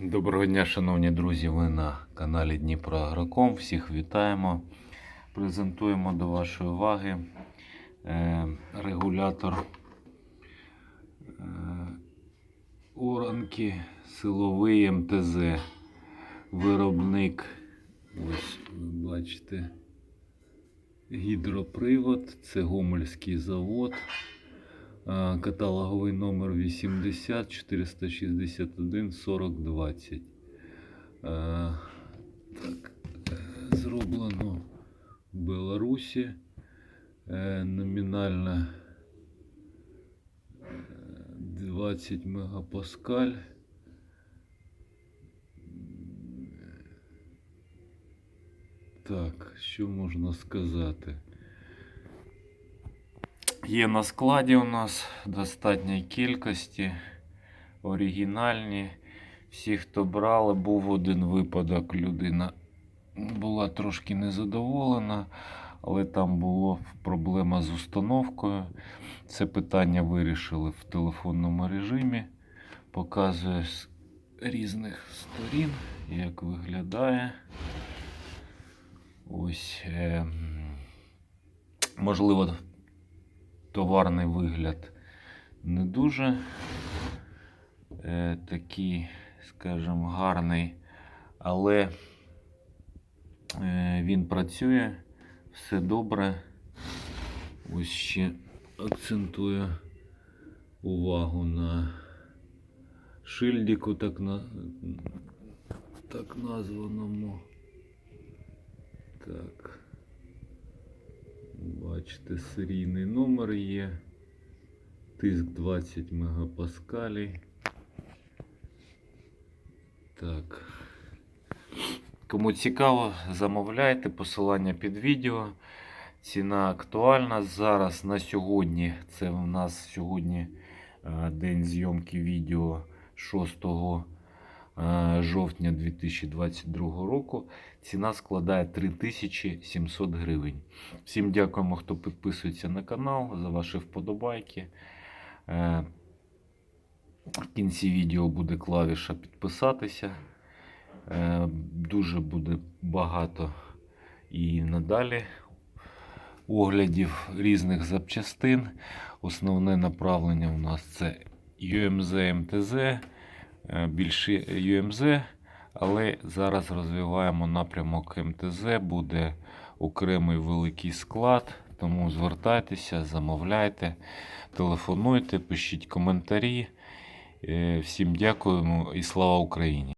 Доброго дня, шановні друзі. Ви на каналі Дніпро Агроком. Всіх вітаємо. Презентуємо до вашої уваги е, регулятор е, оранки силовий МТЗ. Виробник, ось ви бачите, гідропривод, це Гомельський завод. А, Каталоговий номер 80 461 40 20. А, Так, е, зроблено в Білорусі. Е, Номінально е, 20 мегапаскаль. Так, що можна сказати? Є на складі у нас достатньої кількості, оригінальні. Всі, хто брали, був один випадок. Людина була трошки незадоволена, але там була проблема з установкою. Це питання вирішили в телефонному режимі. Показує з різних сторін, як виглядає. Ось, е, можливо, товарний вигляд не дуже е, такий, скажімо, гарний, але е, він працює, все добре. Ось ще акцентую увагу на шильдику, так, на, так названому. Так. Бачите, серійний номер є. Тиск 20 мегапаскалей. Так. Кому цікаво, замовляйте посилання під відео. Ціна актуальна. Зараз на сьогодні, це в нас сьогодні е, день зйомки відео 6 е, жовтня 2022 року. Ціна складає 3700 гривень. Всім дякуємо, хто підписується на канал, за ваші вподобайки. Е, В кінці відео буде клавіша підписатися. Е, Дуже буде багато і надалі оглядів різних запчастин. Основне направлення у нас це UMZ МТЗ, е, більше ЮМЗ, але зараз розвиваємо напрямок МТЗ, буде окремий великий склад. Тому звертайтеся, замовляйте, телефонуйте, пишіть коментарі. Е, Всім дякуємо і слава Україні!